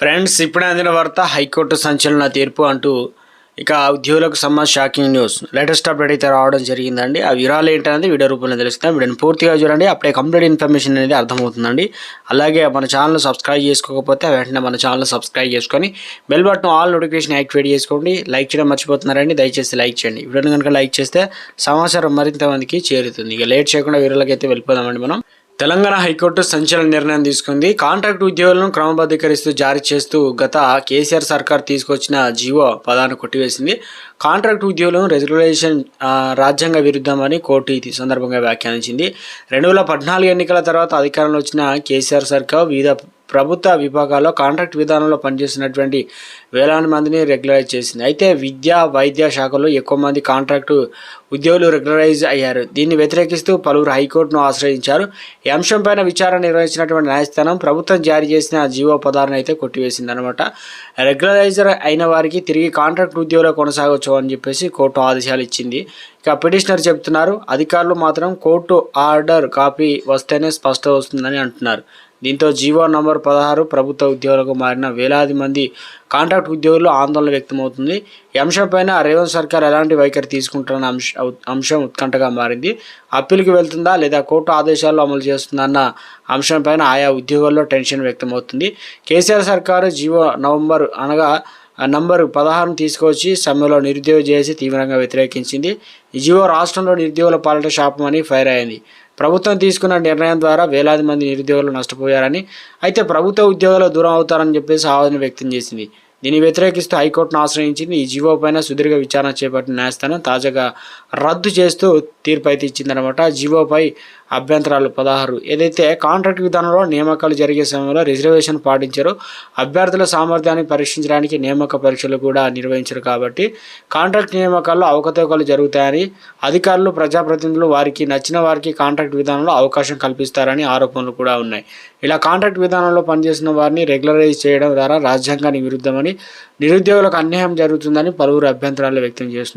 Friends ఇప్పుడే అందిన వార్త హైకోర్టు సంచలన తీర్పు అంటూ ఇక ఉద్యోగులకు సంబంధించి షాకింగ్ న్యూస్. లేటెస్ట్ అప్డేట్ అయితే రావడం జరిగిందండి. ఆ వివరాలు ఏంటనేది వీడియో రూపంలో తెలుస్తాం. వీడియోని పూర్తిగా చూడండి. అప్పుడే కంప్లీట్ ఇన్ఫర్మేషన్ అనేది అర్థమవుతుందండి. అలాగే మన ఛానల్ సబ్స్క్రైబ్ చేసుకోకపోతే వెంటనే మన ఛానల్ సబ్స్క్రైబ్ చేసుకొని bell button all notification activate చేసుకోండి. లైక్ చేయడం మర్చిపోతున్నారండి. దయచేసి లైక్ చేయండి. వీడియోని కనుక లైక్ చేస్తే సమాచారం మరింత మందికి చేరుతుంది. ఇక లేట్ చేయకుండా వీడియోలకి అయితే వెళ్ళిపోదామండి మనం. తెలంగాణ హైకోర్టు సంచలన నిర్ణయం తీసుకుంది. కాంట్రాక్ట్ ఉద్యోగులను క్రమబద్ధీకరిస్తూ జారీ చేస్తూ గత కేసీఆర్ సర్కార్ తీసుకొచ్చిన జీవో పదాన్ని కొట్టివేసింది. కాంట్రాక్ట్ ఉద్యోగులను రెగ్యులేషన్ రాజ్యాంగ విరుద్ధమని కోర్టు ఈ సందర్భంగా వ్యాఖ్యానించింది. రెండు వేల పద్నాలుగు ఎన్నికల తర్వాత అధికారంలో వచ్చిన కేసీఆర్ సర్కార్ వివిధ ప్రభుత్వ విభాగాల్లో కాంట్రాక్ట్ విధానంలో పనిచేస్తున్నటువంటి వేలాది మందిని రెగ్యులరైజ్ చేసింది. అయితే విద్యా వైద్య శాఖలో ఎక్కువ మంది కాంట్రాక్టు ఉద్యోగులు రెగ్యులరైజ్ అయ్యారు. దీన్ని వ్యతిరేకిస్తూ పలువురు హైకోర్టును ఆశ్రయించారు. ఈ అంశంపైన విచారణ నిర్వహించినటువంటి న్యాయస్థానం ప్రభుత్వం జారీ చేసిన జీవో పదాలను అయితే కొట్టివేసిందనమాట రెగ్యులరైజర్ అయిన వారికి తిరిగి కాంట్రాక్ట్ ఉద్యోగులు కొనసాగవచ్చు అని చెప్పేసి కోర్టు ఆదేశాలు ఇచ్చింది. ఇక పిటిషనర్ చెబుతున్నారు అధికారులు మాత్రం కోర్టు ఆర్డర్ కాపీ వస్తేనే స్పష్టం వస్తుందని అంటున్నారు. దీంతో జీవో నంబర్ పదహారు ప్రభుత్వ ఉద్యోగులకు మారిన వేలాది మంది కాంట్రాక్ట్ ఉద్యోగులు ఆందోళన వ్యక్తమవుతుంది. ఈ అంశంపైన రేవంత్ సర్కార్ ఎలాంటి వైఖరి తీసుకుంటున్న అంశ అంశం ఉత్కంఠగా మారింది. అప్పీల్కి వెళ్తుందా లేదా కోర్టు ఆదేశాలు అమలు చేస్తుందన్న అంశంపైన ఆయా ఉద్యోగాల్లో టెన్షన్ వ్యక్తమవుతుంది. కేసీఆర్ సర్కారు జీవో నవంబర్ అనగా ఆ నంబర్ పదహారును తీసుకొచ్చి సమ్మెలో నిరుద్యోగ చేసి తీవ్రంగా వ్యతిరేకించింది. ఈ జీవో రాష్ట్రంలో నిరుద్యోగుల పాలట శాపమని ఫైర్ అయింది. ప్రభుత్వం తీసుకున్న నిర్ణయం ద్వారా వేలాది మంది నిరుద్యోగులు నష్టపోయారని అయితే ప్రభుత్వ ఉద్యోగాలు దూరం అవుతారని చెప్పేసి ఆవేదన వ్యక్తం చేసింది. దీన్ని వ్యతిరేకిస్తూ హైకోర్టును ఆశ్రయించింది. ఈ జీవో పైన సుదీర్ఘ విచారణ చేపట్టిన న్యాయస్థానం తాజాగా రద్దు చేస్తూ తీర్పు అయితే ఇచ్చిందనమాట జీవోపై అభ్యంతరాలు పదహారు. ఏదైతే కాంట్రాక్ట్ విధానంలో నియామకాలు జరిగే సమయంలో రిజర్వేషన్ పాటించారో అభ్యర్థుల సామర్థ్యాన్ని పరీక్షించడానికి నియామక పరీక్షలు కూడా నిర్వహించరు కాబట్టి కాంట్రాక్ట్ నియామకాల్లో అవకతవకలు జరుగుతాయని అధికారులు ప్రజాప్రతినిధులు వారికి నచ్చిన వారికి కాంట్రాక్ట్ విధానంలో అవకాశం కల్పిస్తారని ఆరోపణలు కూడా ఉన్నాయి. ఇలా కాంట్రాక్ట్ విధానంలో పనిచేసిన వారిని రెగ్యులరైజ్ చేయడం ద్వారా రాజ్యాంగానికి విరుద్ధమని నిరుద్యోగులకు అన్యాయం జరుగుతుందని పలువురు అభ్యంతరాలు వ్యక్తం చేస్తున్నారు.